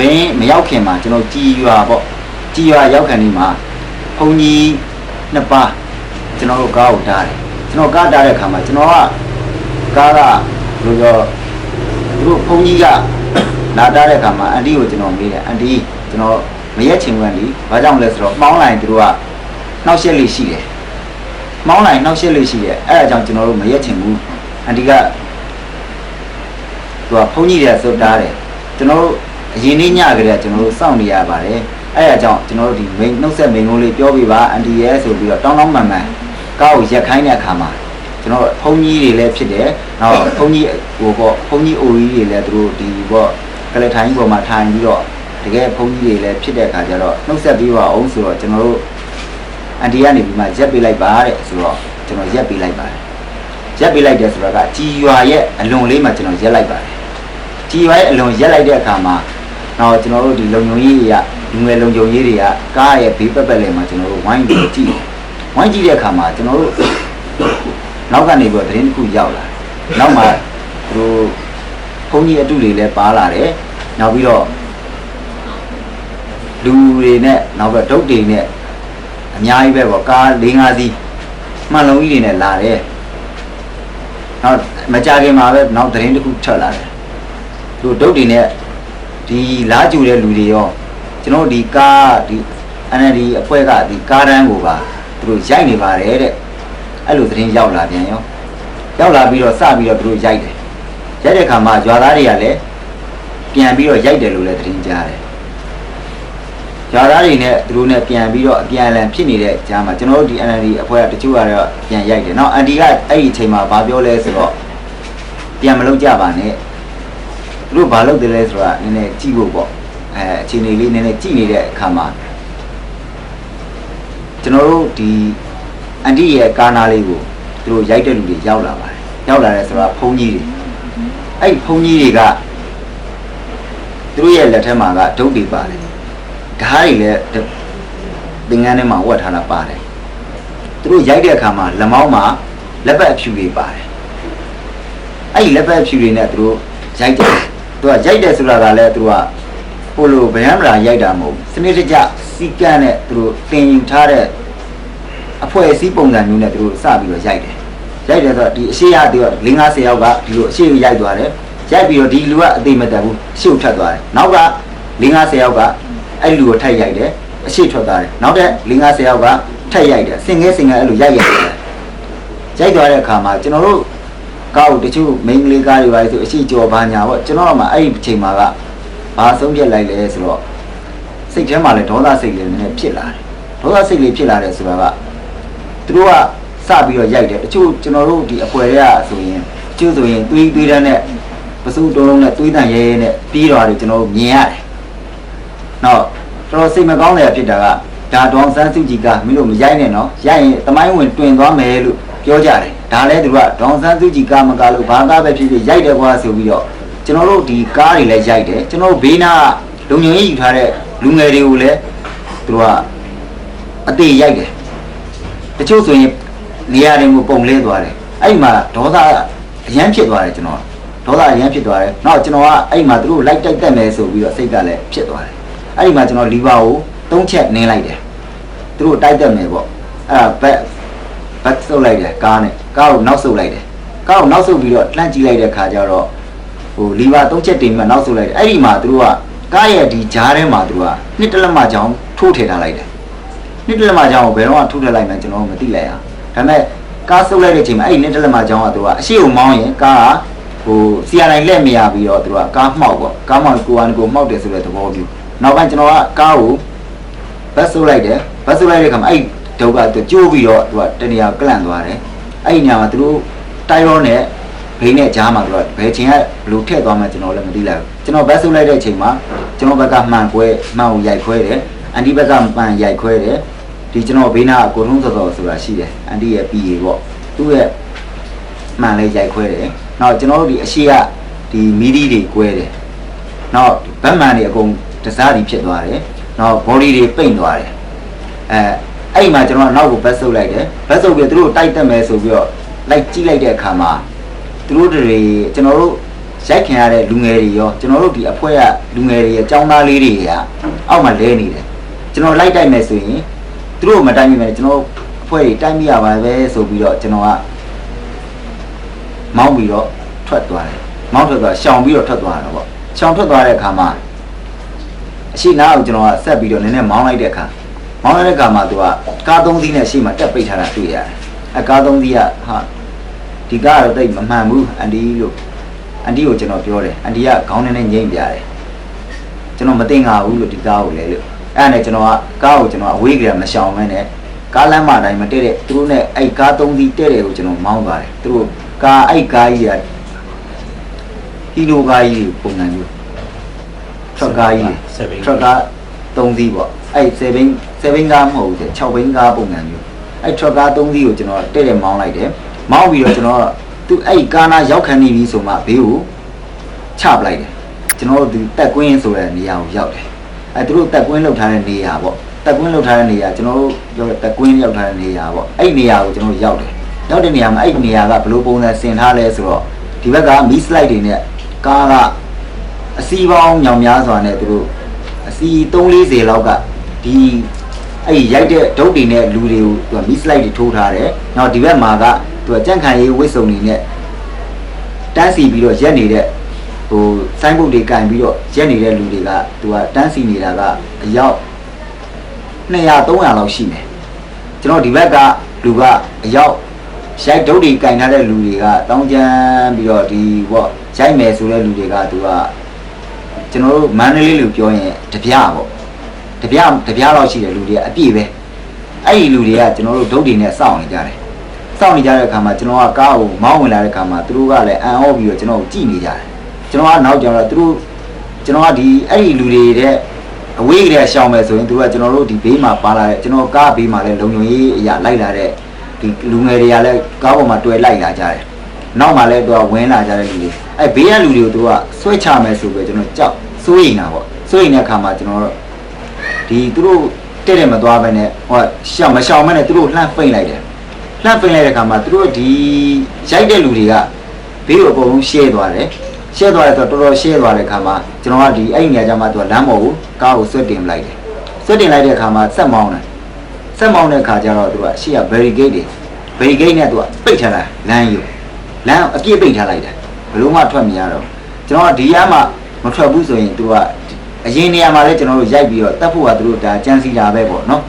ပင်းမရောက်ခင်မှာကျွန်တော်ကြည်ရွာပေါ့ကြည်ရွာရောက်ခံဒီမှာဘုံကြီးနှစ်ပါးကျွန်တော်တို့ကားကိုတားတယ်ကျွန်တော်ကားတားတဲ့အခါမှာကျွန်တော်ကကားကဘယ်လိုပြောသူတို့ဘုံကြီးကလာတားတဲ့အခါမှာအန်တီကိုကျွန်တော်မေးတယ်အန်တီကျွန်တော်မရက်ချင်ဘူးအန်တီဘာကြောင့်လဲဆိုတော့ပေါင်းလိုက်သူတို့ကနှောက်ရက်လေးရှိတယ်မောင်းလိုက်နှောက်ရက်လေးရှိတယ်အဲ့ဒါကြောင့်ကျွန်တော်တို့မရက်ချင်ဘူးအန်တီကသူကဘုန်းကြီးတွေကစုတ်တားတယ်ကျွန်တော်တို့ အရင်နေ့ညကလေးကကျွန်တော်တို့စောင့်နေရပါတယ်အဲ့ဒါကြောင့်ကျွန်တော်တို့ဒီမိန်နှုတ်ဆက်မိန်ကုန်းလေးပြောပြပါအန်တီရဲ့ဆိုပြီးတော့တောင်းတောင်းမှန်မှန်ကားကိုရက်ခိုင်းတဲ့အခါမှာကျွန်တော်တို့ဘုန်းကြီးတွေလည်းဖြစ်တယ်နောက်ဘုန်းကြီးဟိုပေါ့ဘုန်းကြီးအိုကြီးတွေလည်းသူတို့ဒီပေါ့ကလေးထိုင်းပေါ်မှာထိုင်ပြီးတော့တကယ်ဘုန်းကြီးတွေလည်းဖြစ်တဲ့အခါကျတော့နှုတ်ဆက်ပြီးပါအောင်ဆိုတော့ကျွန်တော်တို့အန်တီကနေပြီးမှရက်ပေးလိုက်ပါတဲ့ဆိုတော့ကျွန်တော်ရက်ပေးလိုက်ပါတယ်ရက်ပေးလိုက်တယ်ဆိုတော့ကကြည်ရွာရဲ့အလွန်လေးမှာကျွန်တော်ရက်လိုက်ပါတယ်ကြည်ရွာရဲ့အလွန်ရက်လိုက်တဲ့အခါမှာ တော့ကျွန်တော်တို့ဒီလုံုံကြီးတွေကလူငယ်လုံုံကြီးတွေကကားရဲ့ဘေးပက်ပက်လေးမှာကျွန်တော်တို့ဝိုင်းပြီးကြည့်တယ်ဝိုင်းကြည့်တဲ့အခါမှာကျွန်တော်တို့နောက်ကနေပြီးတော့သတင်းတစ်ခုရောက်လာတယ်နောက်မှာသူတို့ဘုန်းကြီးအတုတွေလည်းပါလာတယ်နောက်ပြီးတော့လူတွေနဲ့နောက်ပြီးတော့ဒုတ်တွေနဲ့အများကြီးပဲပေါ့ကား၄၅စီးမှန်လုံးကြီးတွေနဲ့လာတယ်နောက်မကြခင်မှာပဲနောက်သတင်းတစ်ခုထွက်လာတယ်သူတို့ဒုတ်တွေနဲ့ ဒီလားကျူတဲ့လူတွေရောကျွန်တော်တို့ဒီကားဒီ NLD အဖွဲ့ကဒီကားတန်းကိုပါသူတို့ရိုက်နေပါတယ်တဲ့အဲ့လိုသတင်းရောက်လာပြန်ရောရောက်လာပြီးတော့စပြီးတော့သူတို့ရိုက်တယ်ရိုက်တဲ့ခါမှာရွာသားတွေကလည်းပြန်ပြီးတော့ရိုက်တယ်လို့လည်းသတင်းကြားတယ်ရွာသားတွေနဲ့သူတို့နဲ့ပြန်ပြီးတော့အပြန်အလှန်ဖြစ်နေတဲ့ကြားမှာကျွန်တော်တို့ဒီ NLD အဖွဲ့ကတချို့ကတော့ပြန်ရိုက်တယ်။နောက် NLD ကအဲ့ဒီအချိန်မှာဗာပြောလဲဆိုတော့ပြန်မလုပ်ကြပါနဲ့ သူတို့ဘာလုပ်တယ်လဲဆိုတာနည်းနည်းကြည့်ဖို့ပေါ့အဲအခြေအနေလေးနည်းနည်းကြည့်နေတဲ့အခါမှာကျွန်တော်တို့ဒီအန်တီရဲ့ကာနာလေးကိုသူတို့ရိုက်တဲ့လူတွေရောက်လာပါတယ်ရောက်လာတယ်ဆိုတာဘုန်းကြီးတွေအဲ့ဒီဘုန်းကြီးတွေကသူတို့ရဲ့လက်ထက်မှာကဒုတ်တွေပါတယ်ဓာတ်တွေလည်းသင်္ကန်းထဲမှာဝတ်ထားတာပါတယ်သူတို့ရိုက်တဲ့အခါမှာလက်မောင်းမှာလက်ပတ်အဖြူတွေပါတယ်အဲ့ဒီလက်ပတ်ဖြူတွေနဲ့သူတို့ရိုက်တယ် သူကရိုက်တယ်ဆိုတာကလည်းသူကဟိုလိုဗျမ်းမလာရိုက်တာမဟုတ်ဘူးစနစ်တကျစီကန်းနဲ့သူတို့တင်ယူထားတဲ့အဖွဲ့အစည်းပုံစံမျိုးနဲ့သူတို့စပြီးတော့ရိုက်တယ်ရိုက်တယ်ဆိုတော့ဒီအရှိရသူက၄50ယောက်ကဒီလိုအရှိကိုရိုက်သွားတယ်ရိုက်ပြီးတော့ဒီလူကအသေးမတက်ဘူးအရှိကိုထပ်သွားတယ်နောက်က၄50ယောက်ကအဲ့လူကိုထပ်ရိုက်တယ်အရှိထွက်သွားတယ်နောက်တဲ့၄50ယောက်ကထပ်ရိုက်တယ်စင်ငဲစင်ငဲအဲ့လိုရိုက်ရိုက်တယ်ရိုက်သွားတဲ့အခါမှာကျွန်တော်တို့ ကောက်တချို့မိန်းကလေးကားတွေပါဆိုအရှိကြော်ဘာညာပေါ့ကျွန်တော်တို့မှအဲ့ဒီအချိန်မှာကဘာဆုံးဖြတ်လိုက်လဲဆိုတော့စိတ်ထဲမှာလည်းဒေါသစိတ်လေးနည်းနည်းဖြစ်လာတယ်ဒေါသစိတ်လေးဖြစ်လာတယ်ဆိုတာကသူတို့ကစပြီးတော့ရိုက်တယ်တချို့ကျွန်တော်တို့ဒီအပွဲတွေကဆိုရင်တချို့ဆိုရင်သွေးသွေးတန်းနဲ့ပစုတုံးလုံးနဲ့သွေးတန်ရဲရဲနဲ့ပြီးတော့တယ်ကျွန်တော်တို့မြင်ရတယ်နောက်တော်တော်စိတ်မကောင်းတယ်ဖြစ်တာကဒါဒေါန်ဆန်းစုကြည်ကမင်းတို့မရိုက်နဲ့နော်ရိုက်ရင်တမိုင်းဝင်တွင်သွားမယ်လို့ ပြောကြတယ်ဒါလည်းသူကဒေါန်ဆန်းစုကြည်ကမကလို့ဘာကားပဲဖြစ်ဖြစ်ရိုက်တယ်ကွာဆိုပြီးတော့ကျွန်တော်တို့ဒီကားတွေလည်းရိုက်တယ်ကျွန်တော်တို့ဘေးနာလုံညုံကြီးယူထားတဲ့လူငယ်တွေကိုလည်းသူတို့ကအသေးရိုက်တယ်တချို့ဆိုရင်နေရာတွေကိုပုံလဲသွားတယ်အဲ့ဒီမှာဒေါသအရန်ဖြစ်သွားတယ်ကျွန်တော်ဒေါသအရန်ဖြစ်သွားတယ်နောက်ကျွန်တော်ကအဲ့ဒီမှာသူတို့လိုက်တိုက်တက်မယ်ဆိုပြီးတော့စိတ်ကလည်းဖြစ်သွားတယ်အဲ့ဒီမှာကျွန်တော်လီဗာကိုသုံးချက်နင်းလိုက်တယ်သူတို့တိုက်တက်မယ်ပေါ့အဲ့ဒါဘက် ဘက်ဆုပ်လိုက်တယ်ကားနဲ့ကားကိုနောက်ဆုပ်လိုက်တယ်ကားကိုနောက်ဆုပ်ပြီးတော့လှမ်းကြည့်လိုက်တဲ့ခါကျတော့ဟိုလီဗာသုံးချက်တင်ပြီးမှနောက်ဆုပ်လိုက်တယ်အဲ့ဒီမှာသူတို့ကကားရဲ့ဒီဂျားထဲမှာသူတို့ကနှစ်တလက်မချောင်းထိုးထည့်ထားလိုက်တယ်နှစ်တလက်မချောင်းကိုဘယ်တော့မှထိုးထည့်လိုက်မှကျွန်တော်မသိလိုက်အောင်ဒါပေမဲ့ကားဆုပ်လိုက်တဲ့အချိန်မှာအဲ့ဒီနှစ်တလက်မချောင်းကသူကအရှိကိုမောင်းရင်ကားကဟိုစီရနိုင်လက်မရပြီးတော့သူကကားမှောက်ပေါ့ကားမှောက်ကိုကနေကိုမှောက်တယ်ဆိုတဲ့သဘောမျိုးနောက်ပိုင်းကျွန်တော်ကကားကိုဘတ်ဆုပ်လိုက်တယ်ဘတ်ဆုပ်လိုက်တဲ့ခါမှာအဲ့ ဒုက္ခသူကျိုးပြီးတော့သူကတနေရာကလန့်သွားတယ်အဲ့ဒီညမှာသူတို့တိုက်ရောနဲ့ဘိန်းနဲ့ကြားမှာသူကဘယ်ချိန်ကဘလို့ထည့်သွားမှကျွန်တော်လည်းမသိလိုက်ဘူးကျွန်တော်ဘတ်ဆုပ်လိုက်တဲ့အချိန်မှာကျွန်တော်ဘက်ကမှန်ခွဲမှန်ကိုရိုက်ခွဲတယ်အန်ဒီဘက်ကမှန်ရိုက်ခွဲတယ်ဒီကျွန်တော်ဘေးနာကကိုထုံးစော်စော်ဆိုတာရှိတယ်အန်ဒီရဲ့ PA ပေါ့သူ့ရဲ့မှန်လေးရိုက်ခွဲတယ်နောက်ကျွန်တော်တို့ဒီအရှိကဒီမီဒီတွေကွဲတယ်နောက်ဘတ်မှန်တွေအကုန်တစားတွေဖြစ်သွားတယ်နောက် body တွေပိတ်သွားတယ်အဲ အဲ့ဒီမှာကျွန်တော်ကနောက်ကိုဘတ်ဆုပ်လိုက်တယ်ဘတ်ဆုပ်ပြီးသူတို့တိုက်တက်မယ်ဆိုပြီးတော့လိုက်ကြည့်လိုက်တဲ့အခါမှာသူတို့တွေကျွန်တော်တို့ရိုက်ခင်ရတဲ့လူငယ်တွေရောကျွန်တော်တို့ဒီအဖွဲ့ကလူငယ်တွေရဲ့ចောင်းသားလေးတွေကအောက်မှာလဲနေတယ်ကျွန်တော်လိုက်တိုက်မယ်ဆိုရင်သူတို့မတိုက်မိမယ်ကျွန်တော်အဖွဲ့တွေတိုက်မိရပါပဲဆိုပြီးတော့ကျွန်တော်ကမောင်းပြီးတော့ထွက်သွားတယ်မောင်းထွက်သွားရှောင်ပြီးတော့ထွက်သွားတာပေါ့ရှောင်ထွက်သွားတဲ့အခါမှာအရှိနာကိုကျွန်တော်ကဆက်ပြီးတော့နည်းနည်းမောင်းလိုက်တဲ့အခါ မောင်းလိုက်တဲ့အခါမှာသူကကားသုံးစီးနဲ့အရှိမှတက်ပိတ်ထားတာတွေ့ရတယ်အဲကားသုံးစီးကဟာဒီကားကတော့တိတ်မမှန်ဘူးအန်ဒီလို့အန်တီကိုကျွန်တော်ပြောတယ်အန်တီကခေါင်းထဲနဲ့ငိမ့်ပြတယ်ကျွန်တော်မသိငါဘူးလို့ဒီကားကိုလေလို့အဲ့ဒါနဲ့ကျွန်တော်ကကားကိုကျွန်တော်အဝေးကလေးမရှောင်မဲနဲ့ကားလမ်းမတိုင်းမတည့်တဲ့သူတို့နဲ့အဲ့ကားသုံးစီးတဲ့တယ်ကိုကျွန်တော်မောင်းသွားတယ်သူတို့ကားအဲ့ကားကြီးကဟီလိုကားကြီးပုံစံမျိုးထရက်ကားကြီးဆက်ပြီးထရက်ကားသုံးစီးပေါ့ အဲ့7ဘင်း7ဘင်းကားမဟုတ်ဘူးတဲ့6ဘင်းကားပုံစံမျိုးအဲ့ထရက်ကားသုံးစီးကိုကျွန်တော်တဲ့တယ်မောင်းလိုက်တယ်မောင်းပြီးတော့ကျွန်တော်သူအဲ့ကားနာရောက်ခံနေပြီဆိုမှဘေးကိုချပလိုက်တယ်ကျွန်တော်တို့ဒီတက်ကွင်းဆိုတဲ့နေရာကိုရောက်တယ်အဲသူတို့တက်ကွင်းလောက်ထားတဲ့နေရာပေါ့တက်ကွင်းလောက်ထားတဲ့နေရာကျွန်တော်တို့ပြောတဲ့တက်ကွင်းရောက်ထားတဲ့နေရာပေါ့အဲ့ဒီနေရာကိုကျွန်တော်တို့ရောက်တယ်ရောက်တဲ့နေရာမှာအဲ့ဒီနေရာကဘယ်လိုပုံစံဆင်ထားလဲဆိုတော့ဒီဘက်ကမီးစလိုက်တွေနဲ့ကားကအစီးပေါင်းညောင်များစွာနဲ့သူတို့အစီး340လောက်က ဒီအဲ့ဒီရိုက်တဲ့ဒုတ်တွေနဲ့လူတွေကိုသူကမီးစလိုက်တွေထိုးထားတယ်နောက်ဒီဘက်မှာကသူကကြန့်ခံရေးဝစ်စုံတွေနဲ့တန်းစီပြီးတော့ရက်နေတဲ့ဟိုဆိုင်းဘုတ်တွေကင်ပြီးတော့ရက်နေတဲ့လူတွေကသူကတန်းစီနေတာကအယောက်200 300လောက်ရှိမယ်ကျွန်တော်ဒီဘက်ကလူကအယောက်ရိုက်ဒုတ်တွေကင်ထားတဲ့လူတွေကတောင်းကျမ်းပြီးတော့ဒီပေါ့ရိုက်မယ်ဆိုတဲ့လူတွေကသူကကျွန်တော်တို့မန္တလေးလူပြောရင်တပြားပေါ့ တပြားတပြားလောက်ရှိတဲ့လူတွေကအပြည့်ပဲအဲ့ဒီလူတွေကကျွန်တော်တို့ဒုတ်တွေနဲ့စောင့်နေကြတယ်စောင့်နေကြတဲ့အခါမှာကျွန်တော်ကကားကိုမောင်းဝင်လာတဲ့အခါမှာသူတို့ကလည်းအန်အောပြီးတော့ကျွန်တော်ကိုကြည့်နေကြတယ်ကျွန်တော်ကနောက်ကျတော့သူတို့ကျွန်တော်ကဒီအဲ့ဒီလူတွေတဲ့အဝေးကလေးရှောင်မယ်ဆိုရင်သူကကျွန်တော်တို့ဒီဘေးမှာပါလာတဲ့ကျွန်တော်ကားဘေးမှာလည်းလုံုံရေးအရာလိုက်လာတဲ့ဒီလူငယ်တွေကလည်းကားပေါ်မှာတွေ့လိုက်လာကြတယ်နောက်မှလည်းသူကဝင်လာကြတဲ့လူတွေအဲ့ဘေးကလူတွေကိုသူကဆွဲချမယ်ဆိုပြီးကျွန်တော်ကြောက်စိုးရိမ်တာပေါ့စိုးရိမ်တဲ့အခါမှာကျွန်တော်တို့ ဒီသူတို့တဲ့တယ်မသွားဘဲနဲ့ဟိုရှောင်မရှောင်မဲနဲ့သူတို့လှမ်းပိတ်လိုက်တယ်လှမ်းပင်လိုက်တဲ့ခါမှာသူတို့ဒီရိုက်တဲ့လူတွေကဘေးကိုအကုန်လုံးရှဲသွားတယ်ရှဲသွားတယ်ဆိုတော့တော်တော်ရှဲသွားတဲ့ခါမှာကျွန်တော်ကဒီအဲ့ဒီနေရာကျမှသူကလမ်းပေါ်ကိုကားကိုဆွတ်တင်လိုက်တယ်ဆွတ်တင်လိုက်တဲ့ခါမှာဆက်မောင်းတယ်ဆက်မောင်းတဲ့ခါကျတော့သူကရှေ့က barricade တွေ barricade နဲ့သူကပိတ်ထားတာလမ်းယူလမ်းအပြည့်ပိတ်ထားလိုက်တယ်ဘလို့မှထွက်မရတော့ကျွန်တော်ကဒီရမ်းမှမထွက်ဘူးဆိုရင်သူက အရင်နေရာမှာလည်းကျွန်တော်တို့ရိုက်ပြီးတော့တတ်ဖို့ကသူတို့ဒါကြမ်းစီတာပဲပေါ့နော်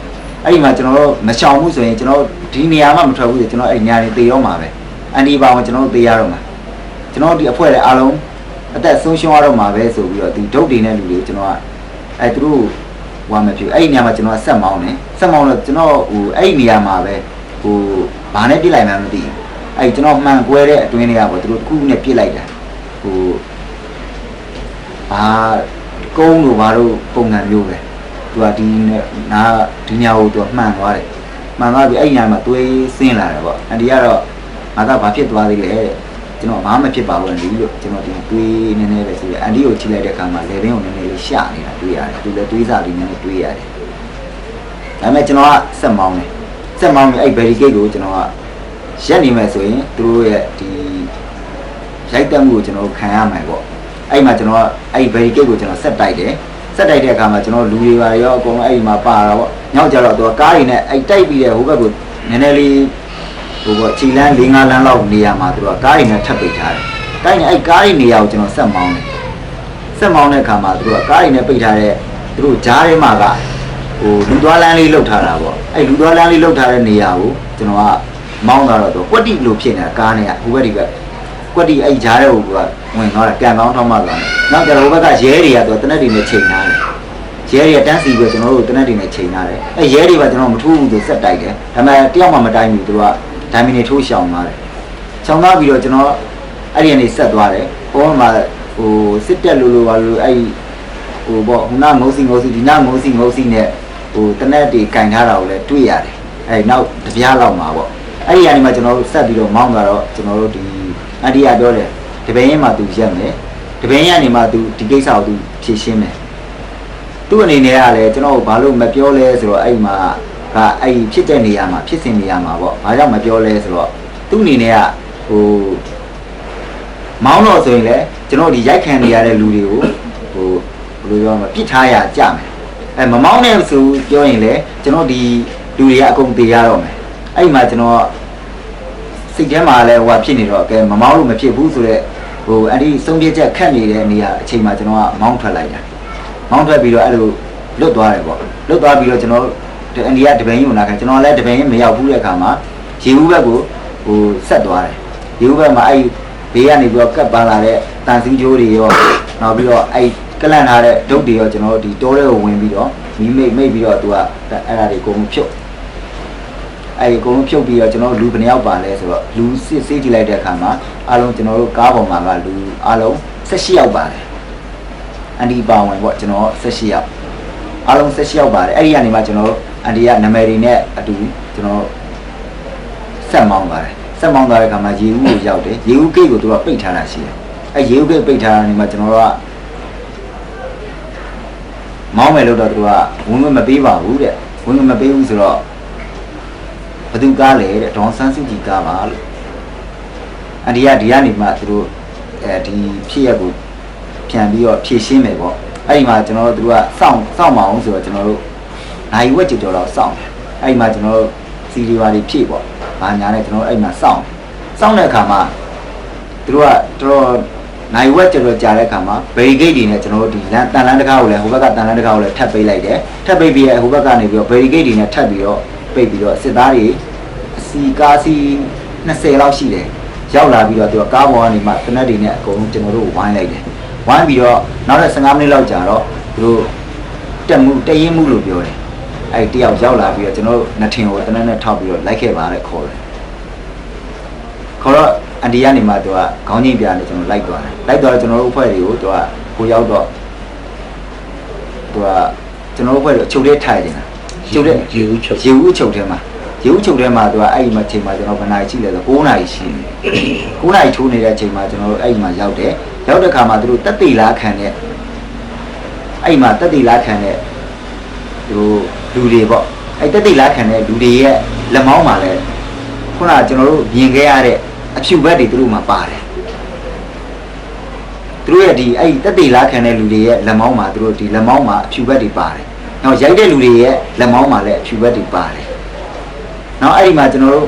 အဲ့ဒီမှာကျွန်တော်တို့မချောင်ဘူးဆိုရင်ကျွန်တော်တို့ဒီနေရာမှာမထွက်ဘူးဆိုကျွန်တော်အဲ့ဒီညာနေသေရောမှာပဲအန်ဒီပါဝင်ကျွန်တော်တို့သေရတော့မှာကျွန်တော်တို့ဒီအဖွဲ့တွေအားလုံးအသက်ဆုံးရှုံးရတော့မှာပဲဆိုပြီးတော့ဒီဒုတ်တွေနဲ့လူတွေကိုကျွန်တော်ကအဲ့သူတို့ဝမ်းမဖြစ်ဘူးအဲ့ဒီနေရာမှာကျွန်တော်ကဆက်မောင်းတယ်ဆက်မောင်းတော့ကျွန်တော်ဟိုအဲ့ဒီနေရာမှာပဲဟိုဘာနဲ့ပြစ်လိုက်မှန်းမသိဘူးအဲ့ဒီကျွန်တော်မှန်ကွဲတဲ့အတွင်းတွေကပေါ့သူတို့တစ်ခုနဲ့ပြစ်လိုက်တာဟိုဘာ ကုန်းလို့ဘာလို့ပုံစံမျိုးပဲသူကဒီနာဒီညာကိုသူကမှန်သွားတယ်မှန်သွားပြီအဲ့ဒီညာမှာသွေးဆင်းလာတယ်ပေါ့အန်ဒီကတော့ငါကဘာဖြစ်သွားသေးလဲတဲ့ကျွန်တော်ဘာမှမဖြစ်ပါဘူးအန်ဒီလို့ကျွန်တော်ဒီသွေးနည်းနည်းပဲဆိုရအန်ဒီကိုချိလိုက်တဲ့အခါမှာလေဘင်းကိုနည်းနည်းလေးရှနေတာတွေ့ရတယ်သူလည်းသွေးစာလေးနည်းနည်းတွေ့ရတယ်ဒါပေမဲ့ကျွန်တော်ကဆက်မောင်းတယ်ဆက်မောင်းပြီးအဲ့ဘယ်ရီဂိတ်ကိုကျွန်တော်ကရက်နေမယ်ဆိုရင်သူတို့ရဲ့ဒီရိုက်တက်မှုကိုကျွန်တော်တို့ခံရမှာပေါ့ အဲ့မှာကျွန်တော်ကအဲ့ဘယ်ရီဂိတ်ကိုကျွန်တော်ဆက်တိုက်တယ်ဆက်တိုက်တဲ့အခါမှာကျွန်တော်လူတွေပါရောအကုန်လုံးအဲ့ဒီမှာပါတာပေါ့ညောက်ကြတော့သူကကားတွေနဲ့အဲ့တိုက်ပြီးတဲ့ဟိုဘက်ကိုနည်းနည်းလေးဟိုပေါ့ခြေလန်း၄၅လမ်းလောက်နေရာမှာသူကကားတွေနဲ့ထပ်ပိတ်ထားတယ်။တိုက်နေအဲ့ကားတွေနေရာကိုကျွန်တော်ဆက်မောင်းတယ်။ဆက်မောင်းတဲ့အခါမှာသူကကားတွေနဲ့ပိတ်ထားတဲ့သူတို့ဂျားထဲမှာကဟိုလူသွားလမ်းလေးလှုပ်ထားတာပေါ့။အဲ့လူသွားလမ်းလေးလှုပ်ထားတဲ့နေရာကိုကျွန်တော်ကမောင်းသွားတော့သူကွက်တိလို့ဖြစ်နေတာကားနဲ့ကဟိုဘက်ဒီဘက် ကွက်တီအဲ့ဂျားတဲ့ဟိုကဝင်သွားတယ်ကံကောင်းထောက်မှသွားတယ်နောက်ကျတော့ဟိုဘက်ကရဲတွေကသူတနက်တွေနဲ့ချိန်ထားတယ်ရဲတွေကတန်းစီပြီးကျွန်တော်တို့တနက်တွေနဲ့ချိန်ထားတယ်အဲ့ရဲတွေကကျွန်တော်မထိုးဘူးသူဆက်တိုက်တယ်ဒါပေမဲ့တယောက်မှမတိုင်းဘူးသူကဒိုင်မီနေထိုးရှောင်သွားတယ်ရှောင်သွားပြီးတော့ကျွန်တော်အဲ့ဒီကနေဆက်သွားတယ်ဟိုမှာဟိုစစ်တက်လို့လို့ပါလို့အဲ့ဟိုပေါ့ဟိုနာငုံစီငုံစီဒီနာငုံစီငုံစီနဲ့ဟိုတနက်တွေကင်ထားတာကိုလည်းတွေ့ရတယ်အဲ့နောက်တပြားလောက်မှာပေါ့အဲ့ဒီကနေမှကျွန်တော်တို့ဆက်ပြီးတော့မောင်းသွားတော့ကျွန်တော်တို့ဒီ အန်တီကပြောတယ်တပင်းရင်မှသူရက်မယ်တပင်းရနေမှသူဒီကိစ္စကိုသူဖြေရှင်းမယ်သူ့အနေနဲ့ကလည်းကျွန်တော်ဘာလို့မပြောလဲဆိုတော့အဲ့မှာကအဲ့ဖြစ်တဲ့နေရာမှာဖြစ်စဉ်နေရာမှာပေါ့ဘာကြောင့်မပြောလဲဆိုတော့သူ့အနေနဲ့ကဟိုမောင်းတော့ဆိုရင်လည်းကျွန်တော်ဒီရိုက်ခံနေရတဲ့လူတွေကိုဟိုဘယ်လိုပြောမလဲပြစ်ထားရကြမယ်အဲမမောင်းနဲ့ဆိုပြောရင်လည်းကျွန်တော်ဒီလူတွေကအကုန်တေရတော့မယ်အဲ့ဒီမှာကျွန်တော် စိတ်ထဲမှာလည်းဟိုဖြစ်နေတော့ကဲမမောင်းလို့မဖြစ်ဘူးဆိုတော့ဟိုအဲ့ဒီဆုံးဖြတ်ချက်ခက်နေတဲ့နေရာအချိန်မှာကျွန်တော်ကမောင်းထွက်လိုက်တာမောင်းထွက်ပြီးတော့အဲ့လိုလွတ်သွားတယ်ပေါ့လွတ်သွားပြီးတော့ကျွန်တော်အိန္ဒိယတပင်းယူလာခဲ့ကျွန်တော်လည်းတပင်းမရောက်ဘူးတဲ့အခါမှာရေဦးဘက်ကိုဟိုဆက်သွားတယ်ရေဦးဘက်မှာအဲ့ဘေးကနေပြီးတော့ကတ်ပန်းလာတဲ့တန်စင်းကျိုးတွေရောနောက်ပြီးတော့အဲ့ကလန့်ထားတဲ့ဒုတ်တွေရောကျွန်တော်တို့ဒီတိုးတွေကိုဝင်ပြီးတော့မီးမိတ်မိတ်ပြီးတော့သူကအဲ့ဒါတွေအကုန်လုံးဖြုတ် အဲ့ဒီအကုန်လုံးဖြုတ်ပြီးတော့ကျွန်တော်တို့လူဘယ်နှယောက်ပါလဲဆိုတော့လူစစ်စေးကြည့်လိုက်တဲ့အခါမှာအားလုံးကျွန်တော်တို့ကားပေါ်မှာကလူအားလုံး18ယောက်ပါတယ်အန်ဒီပါဝင်ပေါ့ကျွန်တော်18ယောက်အားလုံး18ယောက်ပါတယ်အဲ့ဒီကနေမှကျွန်တော်တို့အန်ဒီကနာမည်တွေနဲ့အတူကျွန်တော်ဆက်မောင်းသွားတယ်ဆက်မောင်းသွားတဲ့အခါမှာရေဦးကိုရောက်တယ်ရေဦးဂိတ်ကိုသူကပိတ်ထားတာရှိတယ်အဲရေဦးဂိတ်ပိတ်ထားတာနေမှာကျွန်တော်တို့ကမောင်းမယ်လို့တော့သူကဝင်ဝင်မပေးပါဘူးတဲ့ဝင်ဝင်မပေးဘူးဆိုတော့ ဘသူကားလဲတဲ့ဒေါန်ဆန်းစုကြည်ကားပါလို့အန်ဒီကဒီကနေမှသူတို့အဲဒီဖြစ်ရက်ကိုပြန်ပြီးတော့ဖြည့်ရှင်းမယ်ပေါ့အဲ့ဒီမှာကျွန်တော်တို့သူကစောင့်စောင့်မအောင်ဆိုတော့ကျွန်တော်တို့နိုင်ဝက်ကြတော်တော့စောင့်တယ်အဲ့ဒီမှာကျွန်တော်တို့စီဒီပါတွေဖြည့်ပေါ့ဘာညာနဲ့ကျွန်တော်တို့အဲ့မှာစောင့်စောင့်တဲ့အခါမှာသူတို့ကတော်တော်နိုင်ဝက်ကြော်ကြာတဲ့အခါမှာဘယ်ဂိတ်တွေနဲ့ကျွန်တော်တို့ဒီလမ်းတန်လန်းတကားကိုလည်းဟိုဘက်ကတန်လန်းတကားကိုလည်းထပ်ပိတ်လိုက်တယ်ထပ်ပိတ်ပြီးရဟိုဘက်ကနေပြီးတော့ဘယ်ဂိတ်တွေနဲ့ထပ်ပြီးတော့ ပိတ်ပြီးတော့စစ်သားတွေအစီကားစီ20လောက်ရှိတယ်ရောက်လာပြီးတော့သူကကားပေါ်ကနေမှတနက်တွေနဲ့အကုန်လုံးကျွန်တော်တို့ဝိုင်းလိုက်တယ်ဝိုင်းပြီးတော့နောက်တဲ့15မိနစ်လောက်ကြာတော့သူတို့တက်မှုတရင်မှုလို့ပြောတယ်အဲ့တယောက်ရောက်လာပြီးတော့ကျွန်တော်တို့နှစ်ထင်ကိုတနက်နဲ့ထောက်ပြီးတော့လိုက်ခဲ့ပါတဲ့ခေါ်တယ်ခေါ်တော့အန်ဒီကနေမှသူကခေါင်းချင်းပြနေကျွန်တော်လိုက်သွားတယ်လိုက်သွားတော့ကျွန်တော်တို့အဖွဲ့တွေကိုသူကကိုရောက်တော့သူကကျွန်တော်တို့အဖွဲ့တွေအချုပ်ထဲထိုင်နေတာ ချုပ်ထဲရေဦးချုပ်ရေဦးအချုပ်ထဲမှာရေဦးအချုပ်ထဲမှာသူကအဲ့ဒီမှာချိန်မှာကျွန်တော်ဘယ်နာရီရှိလဲဆို9နာရီရှိတယ်9နာရီထိုးနေတဲ့အချိန်မှာကျွန်တော်တို့အဲ့ဒီမှာရောက်တယ်ရောက်တဲ့ခါမှာသူတို့တက်တိလားခံတဲ့အဲ့ဒီမှာတက်တိလားခံတဲ့သူတို့လူတွေပေါ့အဲ့တက်တိလားခံတဲ့လူတွေရဲ့လက်မောင်းမှာလဲခုနကကျွန်တော်တို့မြင်ခဲ့ရတဲ့အဖြူဘက်တွေသူတို့မှာပါတယ်သူတို့ရဲ့ဒီအဲ့ဒီတက်တိလားခံတဲ့လူတွေရဲ့လက်မောင်းမှာသူတို့ဒီလက်မောင်းမှာအဖြူဘက်တွေပါတယ် နောက်ရိုက်တဲ့လူတွေရဲ့လက်မောင်းမှာလည်းအဖြူဘက်တွေပါတယ်နောက်အဲ့ဒီမှာကျွန်တော်တို့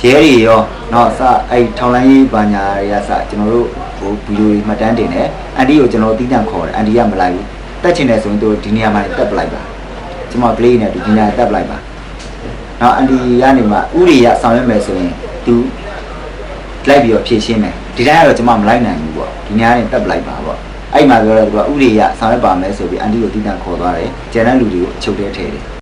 ရဲတွေရောနောက်စအဲ့ဒီထောင်လိုင်းရေးဘာညာတွေကစကျွန်တော်တို့ဟိုဗီဒီယိုတွေမှတ်တမ်းတင်တယ်အန်ဒီကိုကျွန်တော်တို့တီးတန့်ခေါ်တယ်အန်ဒီကမလိုက်ဘူးတက်ချင်တယ်ဆိုရင်သူတို့ဒီနေရာမှာတက်ပလိုက်ပါကျွန်မ play နဲ့ဒီနေရာတက်ပလိုက်ပါနောက်အန်ဒီကနေမှဥရိယဆောင်ရွက်မယ်ဆိုရင်သူလိုက်ပြီးတော့ဖြည့်ရှင်းမယ်ဒီတိုင်းကတော့ကျွန်မမလိုက်နိုင်ဘူးပေါ့ဒီညာနဲ့တက်ပလိုက်ပါပေါ့ အဲ့မှာပြောတော့သူကဥရိယဆောင်ရွက်ပါမယ်ဆိုပြီးအန်ဒီကိုတီးတန့်ခေါ်သွားတယ်ကျန်တဲ့လူတွေကိုအချုပ်ထဲထည့်တယ်